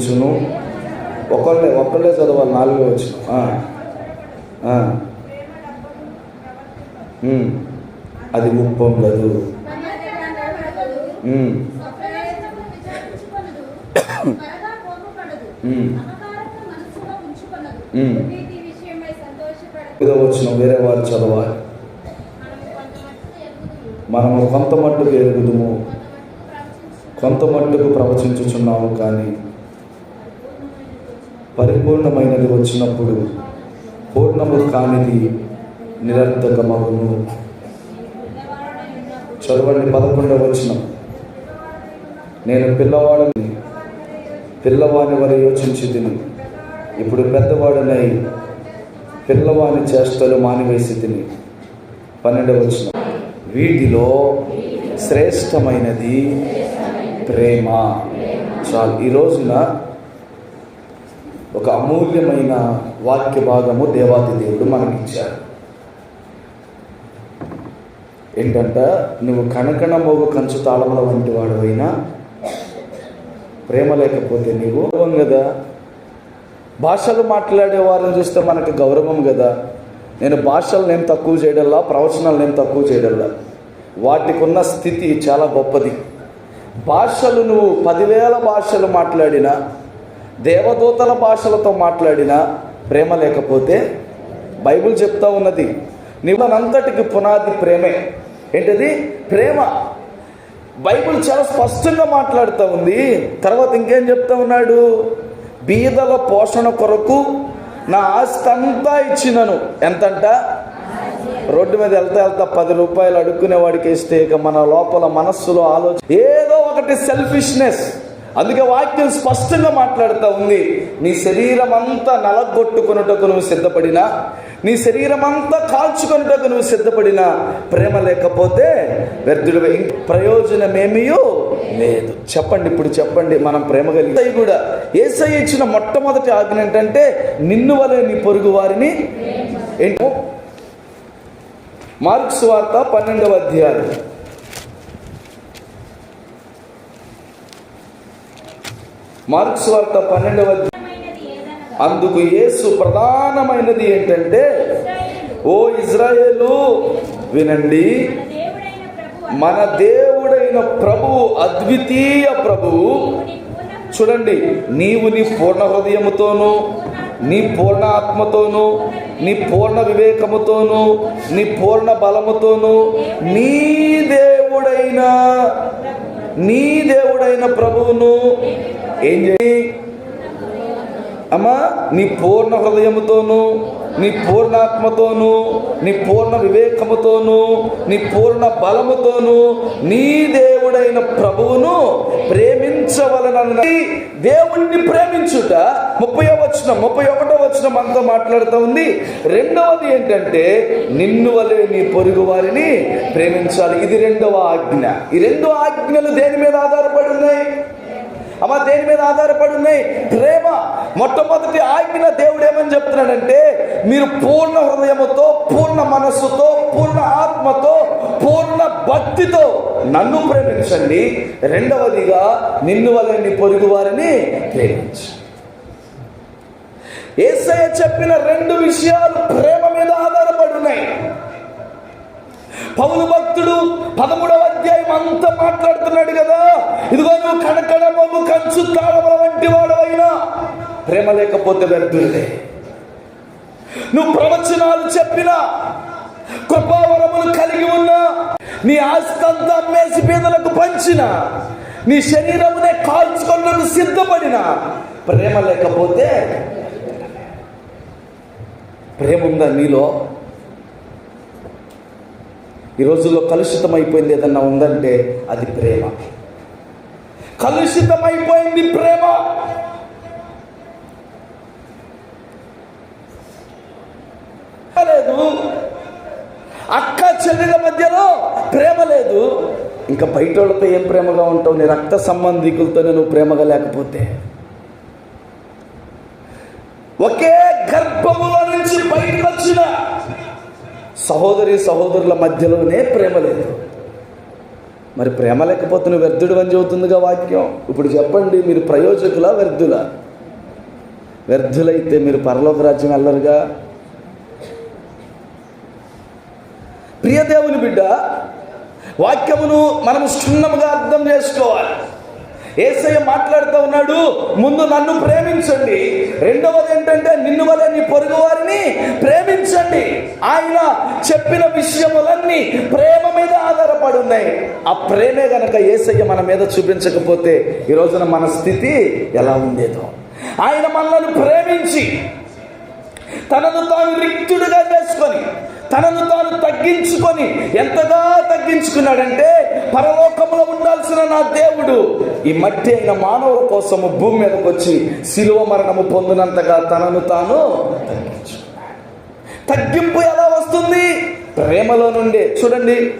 చూపించును ఒకళ్ళే ఒకళ్ళే చదవాలి నాలుగో వచ్చిన అది ఉప్పం లేదు వచ్చిన వేరే వారు చదవాలి. మనము కొంత మట్టుకు ఎరుగుదము. కొంత మట్టుకు ప్రవచించుచున్నాము కానీ పరిపూర్ణమైనది వచ్చినప్పుడు పూర్ణము కానిది నిరర్ధకమగును చదవండి పదకొండవ వచ్చిన నేను పిల్లవాడిని పిల్లవాని వల్ల యోచించి తిని ఇప్పుడు పెద్దవాడినై పిల్లవాని చేష్టలు మానివేసి తిని పన్నెండవ వచ్చిన వీటిలో శ్రేష్టమైనది ప్రేమ. చాలు ఈ రోజున ఒక అమూల్యమైన వాక్య భాగము దేవాది దేవుడు మనకిచ్చాడు. ఏంటంట నువ్వు కనకన మోగు కంచు తాళముల వంటి వాడు అయినా ప్రేమ లేకపోతే నీవు గౌరవం కదా భాషలు మాట్లాడే వారిని చూస్తే మనకు గౌరవం కదా నేను భాషలు నేను తక్కువ చేయడల్లా ప్రవచనాలు నేను తక్కువ చేయడల్లా? వాటికి ఉన్న స్థితి చాలా గొప్పది. భాషలు నువ్వు పదివేల భాషలు మాట్లాడినా దేవదూతల భాషలతో మాట్లాడినా ప్రేమ లేకపోతే బైబిల్ చెప్తా ఉన్నది. నీవునంతటికి పునాది ప్రేమే. ఏంటది? ప్రేమ. బైబిల్ చాలా స్పష్టంగా మాట్లాడుతూ ఉంది. తర్వాత ఇంకేం చెప్తా ఉన్నాడు? బీదల పోషణ కొరకు నా ఆస్తి అంతా ఇచ్చినను. ఎంతంట? రోడ్డు మీద వెళ్తా వెళ్తా పది రూపాయలు అడుక్కునే వాడికి ఇస్తే ఇక మన లోపల మనస్సులో ఆలోచన ఏదో ఒకటి సెల్ఫిష్నెస్ అందుకే వాక్యం స్పష్టంగా మాట్లాడుతూ ఉంది. నీ శరీరం అంతా నలగొట్టుకున్నటకు నువ్వు సిద్ధపడినా నీ శరీరం అంతా కాల్చుకున్నటకు నువ్వు సిద్ధపడినా ప్రేమ లేకపోతే వ్యర్థుడు ప్రయోజనమేమియో లేదు. చెప్పండి ఇప్పుడు చెప్పండి మనం ప్రేమ కలిగి కూడా ఏసై ఇచ్చిన మొట్టమొదటి ఆజ్ఞ ఏంటంటే నిన్ను వలె నీ పొరుగు వారిని ఏంటో మార్క్స్ వార్త పన్నెండవ అధ్యాయం. మార్క్స్ వార్త పన్నెండవ అందుకు యేసు ప్రధానమైనది ఏంటంటే ఓ ఇజ్రాయేలు వినండి. మన దేవుడైన ప్రభువు అద్వితీయ ప్రభువు. చూడండి నీవు నీ పూర్ణ హృదయముతోనూ నీ పూర్ణ ఆత్మతోనూ నీ పూర్ణ వివేకముతోను నీ పూర్ణ బలముతోను నీ దేవుడైన నీ దేవుడైన ప్రభువును ఏం చేయి? అమ్మా నీ పూర్ణ హృదయముతోనూ నీ పూర్ణాత్మతోనూ నీ పూర్ణ వివేకముతోనూ నీ పూర్ణ బలముతోనూ నీ దేవుడైన ప్రభువును ప్రేమించవలనని దేవుణ్ణి ప్రేమించుట ముప్పై వచ్చిన ముప్పై ఒకటో వచ్చిన మనతో మాట్లాడుతూ ఉంది. రెండవది ఏంటంటే నిన్ను వలె నీ పొరుగు వారిని ప్రేమించాలి. ఇది రెండవ ఆజ్ఞ. ఈ రెండు ఆజ్ఞలు దేని మీద ఆధారపడి ఉన్నాయి? అమ్మ దేని మీద ఆధారపడి ఉన్నాయి? ప్రేమ మొట్టమొదటి ఆజ్ఞ దేవుడు ఏమని చెప్తున్నాడంటే మీరు పూర్ణ హృదయముతో పూర్ణ మనస్సుతో పూర్ణ ఆత్మతో పూర్ణ భక్తితో నన్ను ప్రేమించండి. రెండవదిగా నిన్ను వలని పొరుగు వారిని ప్రేమించండి ఏసయ్య చెప్పిన రెండు విషయాలు ప్రేమ మీద ఆధారపడి ఉన్నాయి. పౌలు భక్తుడు పదమూడవ అధ్యాయం అంతా మాట్లాడుతున్నాడు కదా. ఇదిగో నువ్వు కనకడమము కంచు తాళముల వంటి వాడవైనా ప్రేమ లేకపోతే వ్యర్థులే. నువ్వు ప్రవచనాలు చెప్పినా కృపావరములు కలిగి ఉన్నా నీ ఆస్తి అంతా అమ్మేసి పేదలకు పంచిన నీ శరీరమునే కాల్చుకున్నకు సిద్ధపడిన ప్రేమ లేకపోతే ప్రేమ ఉందా నీలో? ఈ రోజుల్లో కలుషితం అయిపోయింది ఏదన్నా ఉందంటే అది ప్రేమ. కలుషితం అయిపోయింది ప్రేమ. లేదు. అక్క చెల్లెల మధ్యలో ప్రేమ లేదు. ఇంకా బయట వాళ్ళతో ఏం ప్రేమగా ఉంటావు? నీ రక్త సంబంధికులతోనే నువ్వు ప్రేమగా లేకపోతే. ఒకే గర్భములో నుంచి బయటకు వచ్చిన సహోదరి సహోదరుల మధ్యలోనే ప్రేమ లేదు. మరి ప్రేమ లేకపోతే నువ్వు వ్యర్థుడు అని చెబుతుందిగా వాక్యం. ఇప్పుడు చెప్పండి మీరు ప్రయోజకులా వ్యర్థుల? వ్యర్థులైతే మీరు పరలోక రాజ్యం వెళ్ళరుగా? ప్రియదేవుని బిడ్డ వాక్యమును మనం క్షుణ్ణముగా అర్థం చేసుకోవాలి. ఏసయ్య మాట్లాడుతూ ఉన్నాడు ముందు నన్ను ప్రేమించండి. రెండవది ఏంటంటే నిన్ను వల్ల నీ పొరుగు వారిని చూడండి ఆయన చెప్పిన విషయములన్నీ ప్రేమ మీద ఆధారపడి ఉన్నాయి ఆ ప్రేమే గనక ఏసయ్య మన మీద చూపించకపోతే ఈ రోజున మన స్థితి ఎలా ఉండేదో. ఆయన మనల్ని ప్రేమించి తనను తాను రిక్తుడుగా చేసుకొని తనను తాను తగ్గించుకొని ఎంతగా తగ్గించుకున్నాడంటే పరలోకంలో ఉండాల్సిన నా దేవుడు ఈ మట్టి అయిన మానవుల కోసము భూమి మీదకి వచ్చి శిలువ మరణము పొందినంతగా తనను తాను తగ్గించు తగ్గింపు ఎలా వస్తుంది? ప్రేమలో నుండే. చూడండి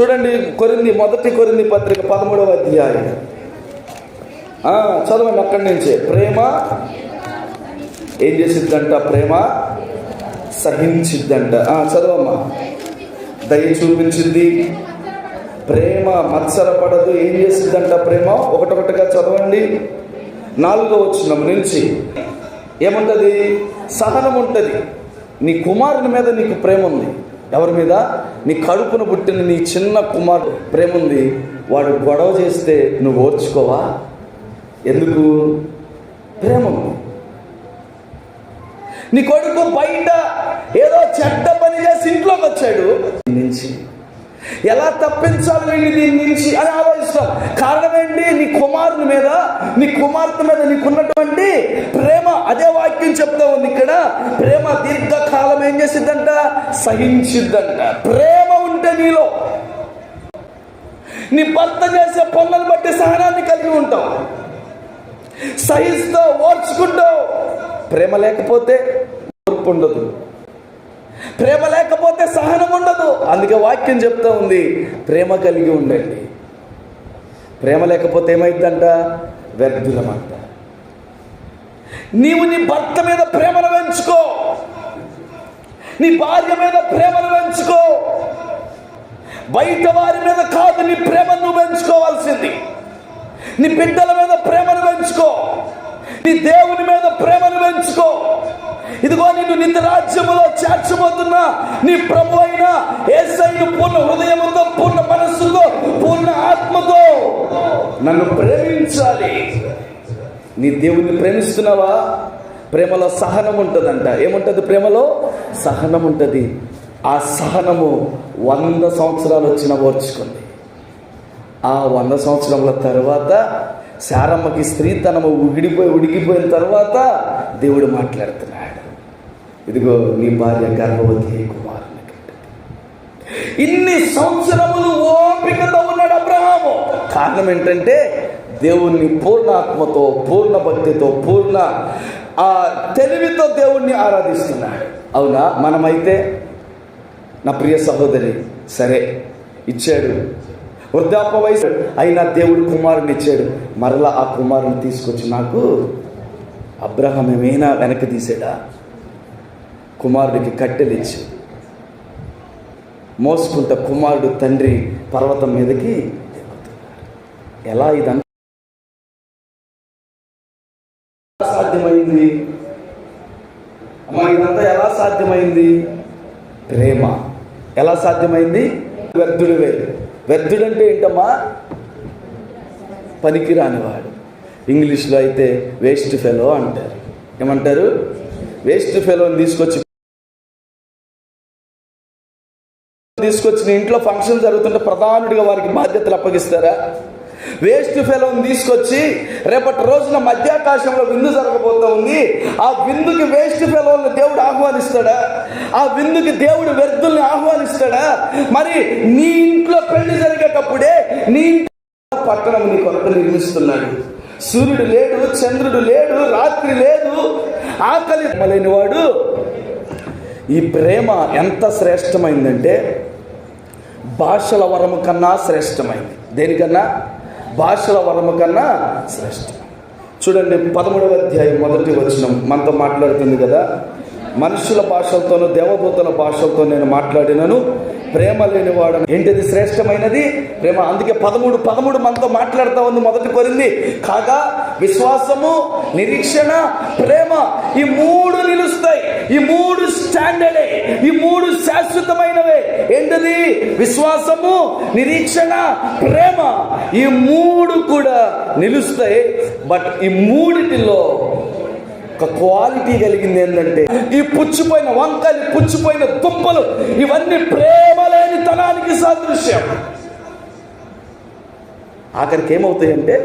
చూడండి కొరింది మొదటి కొరింది పత్రిక పదమూడవ అధ్యాయం. చదవండి అక్కడి నుంచే. ప్రేమ ఏం చేసిద్దంట? ప్రేమ సహించిద్దంట. ఆ, చదవమ్మా. దయ చూపించింది. ప్రేమ మత్సరపడదు ఏం చేసిద్దంట ప్రేమ? ఒకటొకటిగా చదవండి. నాలుగో వచ్చిన నుంచి. ఏముంటుంది? సహనం ఉంటుంది నీ కుమారుని మీద నీకు ప్రేమ ఉంది. ఎవరి మీద? నీ కడుపున పుట్టిన నీ చిన్న కుమారుడు. ప్రేమ ఉంది. వాడు గొడవ చేస్తే నువ్వు ఓర్చుకోవా? ఎందుకు? ప్రేమ ఉంది. నీ కొడుకు బయట ఏదో చెడ్డ పని చేసి ఇంట్లోకి వచ్చాడు. నుంచి ఎలా తప్పించాలి వీడిని దీని నుంచి అని ఆలోచిస్తాం. కారణం ఏంటి? నీ కుమారుని మీద నీ కుమార్తె మీద నీకున్నటువంటి ప్రేమ. అదే వాక్యం చెప్తా ఉంది ఇక్కడ. ప్రేమ దీర్ఘకాలం ఏం చేసిద్దంట? సహించిద్దంట. ప్రేమ ఉంటే నీలో. నీ భర్త చేసే పనులను బట్టి సహనాన్ని కలిగి ఉంటావు. సహిస్తావు ఓర్చుకుంటావు. ప్రేమ లేకపోతే ఓర్పు ఉండదు. ప్రేమ లేకపోతే సహనం ఉండదు. అందుకే వాక్యం చెప్తా ఉంది ప్రేమ కలిగి ఉండండి. ప్రేమ లేకపోతే ఏమైందంట? వ్యర్థులమంట. నీవు నీ భర్త మీద ప్రేమను పెంచుకో. నీ భార్య మీద ప్రేమను పెంచుకో. బయట వారి మీద కాదు నీ ప్రేమను నువ్వు పెంచుకోవాల్సింది. నీ బిడ్డల మీద ప్రేమను పెంచుకో. నీ దేవుని మీద ప్రేమను పెంచుకో. ఇదిగో నిన్ను నిత్య రాజ్యములో చేర్చబోతున్నా. నీ ప్రభు అయిన ఏసైను పూర్ణ హృదయముతో పూర్ణ మనస్సుతో పూర్ణ ఆత్మతో నన్ను ప్రేమించాలి. నీ దేవుణ్ణి ప్రేమిస్తున్నావా? ప్రేమలో సహనం ఉంటుందంట. ఏముంటుంది ప్రేమలో? సహనం ఉంటుంది. ఆ సహనము వంద సంవత్సరాలు వచ్చిన ఓర్చుకుంది ఆ వంద సంవత్సరముల తర్వాత శారమ్మకి స్త్రీతనము ఉగిడిపోయి ఉడిగిపోయిన తర్వాత దేవుడు మాట్లాడుతున్నాడు ఇదిగో నీ భార్య గర్భవతి కుమారుని ఇన్ని సంవత్సరములు ఓపికతో ఉన్నాడు అబ్రహాము. కారణం ఏంటంటే దేవుణ్ణి పూర్ణాత్మతో పూర్ణ భక్తితో పూర్ణ ఆ తెలివితో దేవుణ్ణి ఆరాధిస్తున్నాడు. అవునా? మనమైతే నా ప్రియ సహోదరి సరే ఇచ్చాడు. వృద్ధాప వయసు అయినా దేవుడు కుమారుని ఇచ్చాడు. మరలా ఆ కుమారుని తీసుకొచ్చి నాకు అబ్రహం ఏమైనా వెనక్కి తీసాడా కుమారుడికి కట్టెలిచ్చి మోసుకుంట కుమారుడు తండ్రి పర్వతం మీదకి ఎలా ఇదంతా సాధ్యమైంది? అమ్మా ఇదంతా ఎలా సాధ్యమైంది? ప్రేమ. ఎలా సాధ్యమైంది? వ్యర్థుడివే. వ్యర్థుడంటే ఏంటమ్మా? పనికిరానివాడు. ఇంగ్లీష్లో అయితే వేస్ట్ ఫెలో అంటారు. ఏమంటారు? వేస్ట్ ఫెలోని తీసుకొచ్చి తీసుకొచ్చిన ఇంట్లో ఫంక్షన్ జరుగుతుంటే ప్రధానుడిగా వారికి బాధ్యతలు అప్పగిస్తారా? వేస్ట్ ఫెలోని తీసుకొచ్చి రేపటి రోజున మధ్యాకాశంలో విందు జరగబోతా ఉంది. ఆ విందుకి వేస్ట్ ఫెలోని దేవుడు ఆహ్వానిస్తాడా? ఆ విందుకి దేవుడు వ్యర్థుల్ని ఆహ్వానిస్తాడా? మరి నీ ఇంట్లో పెళ్ళి జరిగేటప్పుడే నీ ఇంట్లో పట్టణం నీ కొరకు నిర్మిస్తున్నాడు. సూర్యుడు లేడు చంద్రుడు లేడు రాత్రి లేదు. ఆకలి లేని వాడు ఈ ప్రేమ ఎంత శ్రేష్టమైందంటే భాషల వరము కన్నా శ్రేష్టమైంది. దేనికన్నా? భాషల వరము కన్నా శ్రేష్టం. చూడండి పదమూడవ అధ్యాయం మొదటి వచనం. మనతో మాట్లాడుతుంది కదా? మనుషుల భాషలతోనూ దేవభూతల భాషలతో నేను మాట్లాడినను. ప్రేమ లేనివాడు ఏంటిది శ్రేష్టమైనది? ప్రేమ. అందుకే పదమూడు పదమూడు మనతో మాట్లాడుతూ ఉంది మొదటి కొరింది. కాగా విశ్వాసము నిరీక్షణ ప్రేమ ఈ మూడు నిలుస్తాయి. ఈ మూడు స్టాండర్డే ఈ మూడు శాశ్వతమైనవే. ఏంటది? విశ్వాసము నిరీక్షణ ప్రేమ ఈ మూడు కూడా నిలుస్తాయి. బట్ ఈ మూడిటిలో ఒక క్వాలిటీ కలిగింది ఏంటంటే ఈ పుచ్చిపోయిన వంకలు పుచ్చిపోయిన తుప్పలు ఇవన్నీ ప్రేమ తనానికి సాదృశ్యం. ఆఖరికి ఏమవుతాయంటే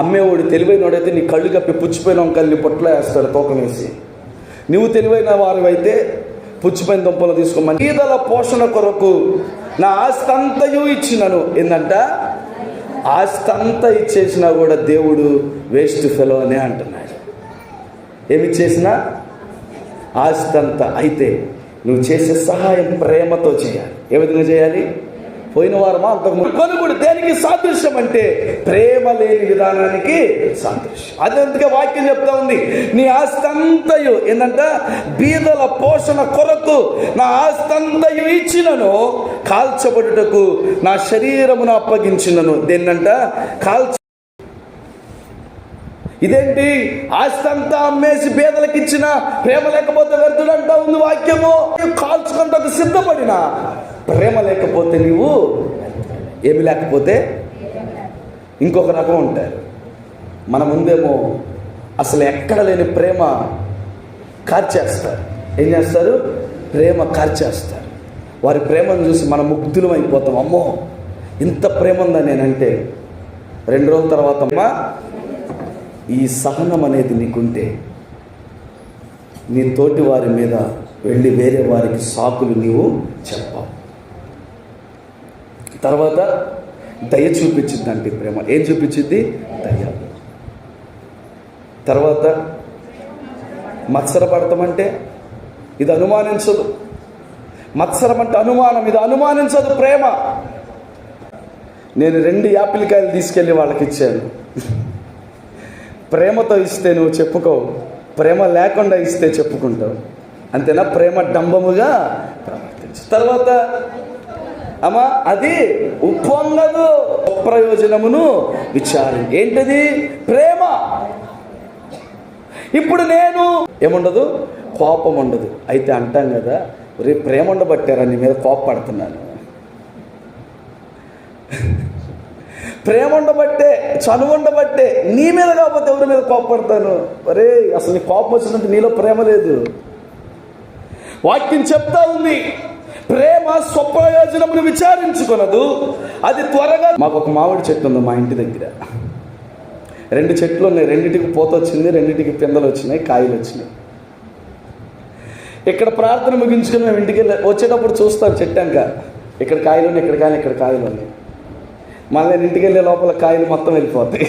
అమ్మేవాడు తెలివైనవాడైతే నీ కళ్ళు కప్పి పుచ్చిపోయిన వంకల్ని పొట్లో వేస్తాడు తూకం వేసి. నువ్వు తెలివైన వారు అయితే పుచ్చిపోయిన దుంపలు తీసుకోమని ఈదల పోషణ కొరకు నా ఆస్తి అంతయు ఇచ్చినను. ఏంటంట ఆస్తి అంతా ఇచ్చేసినా కూడా దేవుడు వేస్ట్ ఫెలో అనే అంటున్నాడు. ఏమి చేసినా ఆస్తి అంతా. అయితే నువ్వు చేసే సహాయం ప్రేమతో చేయాలి. ఏ విధంగా చేయాలి? పోయిన వారమా? అంతకు కొనుగోడు దేనికి సాదృశ్యం అంటే ప్రేమ లేని విధానానికి సాదృశ్యం. అది అందుకే వాక్యం చెప్తా ఉంది. నీ ఆస్తి అంతయు ఏంటంట బీదల పోషణ కొరకు నా ఆస్తి అంతయు ఇచ్చినను కాల్చబడుటకు నా శరీరమును అప్పగించినను. దేన్నంట? కాల్చ ఇదేంటి? ఆస్తి అంతా అమ్మేసి పేదలకు ఇచ్చిన ప్రేమ లేకపోతే వ్యర్థుడు అంటా ఉంది వాక్యము? కాల్చుకుంటకు సిద్ధపడిన? ప్రేమ లేకపోతే నీవు ఏమి లేకపోతే ఇంకొక రకం ఉంటారు. మన ముందేమో అసలు ఎక్కడ లేని ప్రేమ కార్చేస్తారు. ఏం చేస్తారు? ప్రేమ కార్చేస్తారు. వారి ప్రేమను చూసి మన ముగ్ధులం అయిపోతాం. అమ్మో ఇంత ప్రేమ ఉందా నేనంటే? రెండు రోజుల తర్వాత అమ్మా ఈ సహనం అనేది నీకుంటే నీ తోటి వారి మీద వెళ్ళి వేరే వారికి సాకులు నీవు చెప్పావు. తర్వాత దయ చూపించిందంటే ప్రేమ. ఏం చూపించింది? దయ. తర్వాత మత్సరపడతామంటే ఇది అనుమానించదు. మత్సరం అంటే అనుమానం ఇది అనుమానించదు ప్రేమ. నేను రెండు యాపిల్ కాయలు తీసుకెళ్ళి వాళ్ళకి ఇచ్చాను. ప్రేమతో ఇస్తే నువ్వు చెప్పుకోవు ప్రేమ లేకుండా ఇస్తే చెప్పుకుంటావు. అంతేనా? ప్రేమ డంబముగా ప్రవర్తించు. తర్వాత అమ్మా అది ఉప్పొంగదు. ప్రయోజనమును విచారం. ఏంటిది? ప్రేమ. ఇప్పుడు నేను ఏముండదు? కోపం ఉండదు అయితే అంటాం కదా రే ప్రేమ ఉండబట్టారా? నీ మీద కోపపడుతున్నాను. ప్రేమ ఉండబట్టే చనువు ఉండబట్టే నీ మీద కాకపోతే ఎవరి మీద కోపడతాను? అరే అసలు నీ కోపం వచ్చినంత నీలో ప్రేమ లేదు. వాక్యం చెప్తా ఉంది. ప్రేమ స్వప్రయోజనమును విచారించుకొనదు. అది త్వరగా మాకు ఒక మామిడి చెట్టు ఉంది మా ఇంటి దగ్గర. రెండు చెట్లు ఉన్నాయి. రెండింటికి పూత వచ్చింది రెండింటికి పిందలు వచ్చినాయి కాయలు వచ్చినాయి. ఇక్కడ ప్రార్థన ముగించుకుని మేము ఇంటికి వెళ్ళి వచ్చేటప్పుడు చూస్తాం చెట్టాక ఇక్కడ కాయలు ఉన్నాయి ఇక్కడ కాయలు ఇక్కడ కాయలు ఉన్నాయి. మళ్ళీ నేను ఇంటికి వెళ్ళే లోపల కాయలు మొత్తం వెళ్ళిపోతాయి.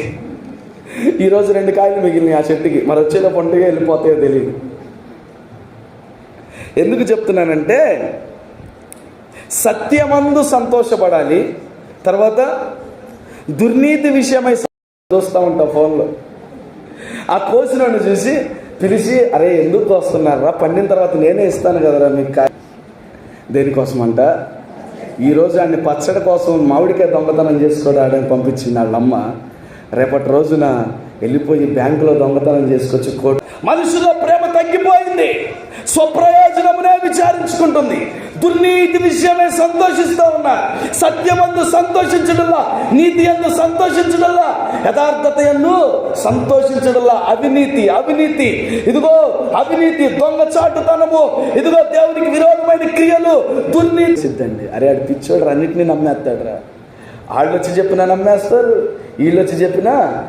ఈరోజు రెండు కాయలు మిగిలినాయి ఆ చెట్టుకి. మరి వచ్చేటప్పుడు పండుగ వెళ్ళిపోతాయో తెలియదు ఎందుకు చెప్తున్నానంటే సత్యమందు సంతోషపడాలి తర్వాత దుర్నీతి విషయమై చూస్తూ ఉంటాం ఫోన్లో. ఆ కోసినోడిని చూసి పిలిచి అరే ఎందుకు వస్తున్నారా పండిన తర్వాత నేనే ఇస్తాను కదరా మీకు కాయ. దేనికోసం అంట ఈరోజు ఆయన్ని పచ్చడి కోసం మామిడికాయ దొంగతనం చేసుకోవడానికి పంపించింది వాళ్ళమ్మ రేపటి రోజున వెళ్ళిపోయి బ్యాంకులో దొంగతనం చేసుకొచ్చి కోట్ మనుషుల ప్రేమ తగ్గిపోయింది. స్వప్రయోజనమునే విచారించుకుంటుంది. దుర్నీతి విషయమే సంతోషిస్తూ ఉన్నా సత్యమందు సంతోషించడల్లా నీతి ఎందు సంతోషించడల్లా యథార్థత ఎందు సంతోషించడంలా అవినీతి అవినీతి. ఇదిగో అవినీతి దొంగచాటుతనము ఇదిగో దేవునికి విరోధమైన క్రియలు దుర్నీతి. సిద్ధండి. అరే ఆడు పిచ్చోడు అన్నిటినీ నమ్మేస్తాడురా. వాళ్ళు వచ్చి చెప్పినా నమ్మేస్తారు వీళ్ళు వచ్చి చెప్పినా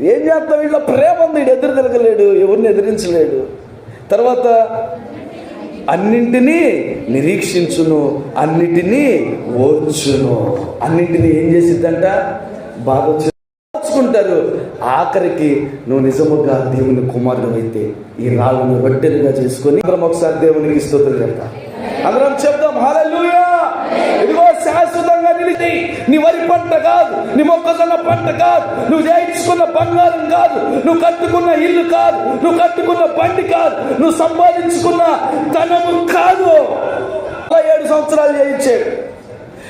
ఏం చేస్తాం వీళ్ళ ప్రేమ ఉంది ఎదురు తిరగలేడు ఎవరిని ఎదిరించలేడు. తర్వాత అన్నింటినీ నిరీక్షించును అన్నిటినీ ఓర్చును. అన్నింటినీ ఏం చేసిద్దంట? బాధ ఓర్చుకుంటారు ఆఖరికి నువ్వు నిజముగా దేవుని కుమారుడు అయితే ఈ రాళ్ళను రొట్టెలుగా చేసుకొని అందరం ఒకసారి దేవునికి స్తోత్రం చెప్తాం. అందరం చెప్దాం హల్లెలూయా! ఇదిగో శాశ్వతంగా నిలిచి నీ వరి పంట కాదు నీ మొక్కజొన్న పంట కాదు నువ్వు చేయించుకున్న బంగారం కాదు నువ్వు కట్టుకున్న ఇల్లు కాదు నువ్వు కట్టుకున్న బండి కాదు నువ్వు సంపాదించుకున్న ధనము కాదు. ఏడు సంవత్సరాలు చేయించాడు.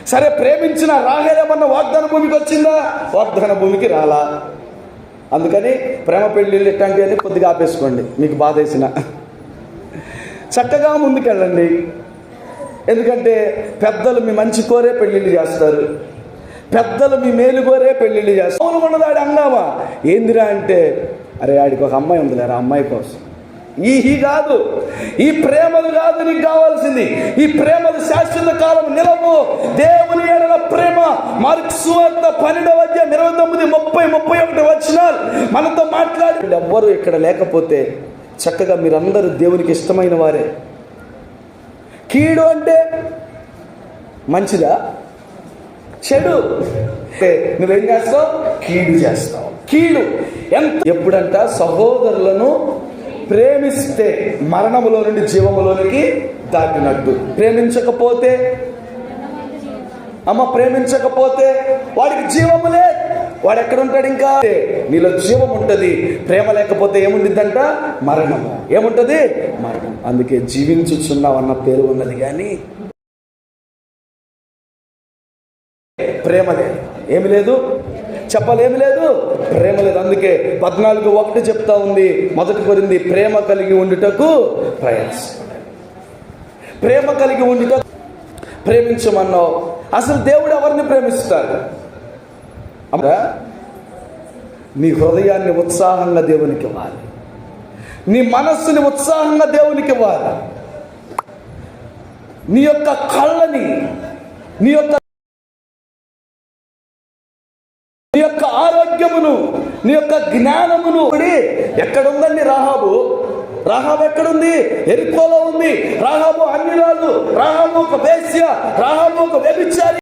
సరే ప్రేమించిన రాహేలేమన్న వాగ్దాన భూమికి వచ్చిందా? వాగ్దాన భూమికి రాలా. అందుకని ప్రేమ పెళ్ళిళ్ళు ఇట్లాంటివన్నీ కొద్దిగా ఆపేసుకోండి మీకు బాధ వేసిన. చక్కగా ముందుకెళ్ళండి. ఎందుకంటే పెద్దలు మీ మంచి కోరే పెళ్ళిళ్ళు చేస్తారు. పెద్దలు మీ మేలుగోరే పెళ్ళిళ్ళు చేస్తారు. అవును ఉన్నదాడి అంగామా ఏందిరా అంటే అరే ఆడికి ఒక అమ్మాయి ఉందిలేరా అమ్మాయి కోసం. ఈ హీ కాదు ఈ ప్రేమలు కాదు నీకు కావాల్సింది. ఈ ప్రేమలు శాశ్వత కాలం నిలవు. దేవుని ఏడల ప్రేమ మార్క్ సువార్త పన్నెండవ అధ్యాయం ఇరవై తొమ్మిది ముప్పై ముప్పై ఒకటి వచ్చినారు మనతో మాట్లాడి. ఎవ్వరు ఇక్కడ లేకపోతే చక్కగా మీరందరూ దేవునికి ఇష్టమైన వారే. కీడు అంటే మంచిదా? చెడు. అంటే నువ్వేం చేస్తావు? కీడు చేస్తావు. కీడు. ఎంత ఎప్పుడంట సహోదరులను ప్రేమిస్తే మరణములో నుండి జీవములోనికి దాటినట్టు. ప్రేమించకపోతే? అమ్మ ప్రేమించకపోతే వాడికి జీవము లేదు. వాడు ఎక్కడ ఉంటాడు ఇంకా నీలో జీవం ఉంటుంది. ప్రేమ లేకపోతే ఏముంటుందంట మరణము. ఏముంటది? మరణం. అందుకే జీవించుచున్నావన్న పేరు ఉన్నది కానీ ప్రేమ లేదు. ఏమి లేదు? చెప్పలేమి లేదు. ప్రేమ లేదు. అందుకే పద్నాలుగు ఒకటి చెప్తా ఉంది. మొదటి కొరింది ప్రేమ కలిగి ఉండుటకు ప్రయాస. ప్రేమ కలిగి ఉండుట ప్రేమించమన్నావు. అసలు దేవుడు ఎవరిని ప్రేమిస్తాడు? అమ్మా నీ హృదయాన్ని ఉత్సాహంగా దేవునికి ఇవ్వాలి. నీ మనస్సుని ఉత్సాహంగా దేవునికి ఇవ్వాలి. నీ యొక్క కళ్ళని నీ యొక్క నీ యొక్క జ్ఞానమును ఎక్కడుందండి రాహాబు? రాహాబు ఎక్కడుంది? ఎరుకోలో ఉంది. రాహాబు అన్యురాలు రాహాబు ఒక వేశ్య రాహాబు ఒక వ్యభిచారి.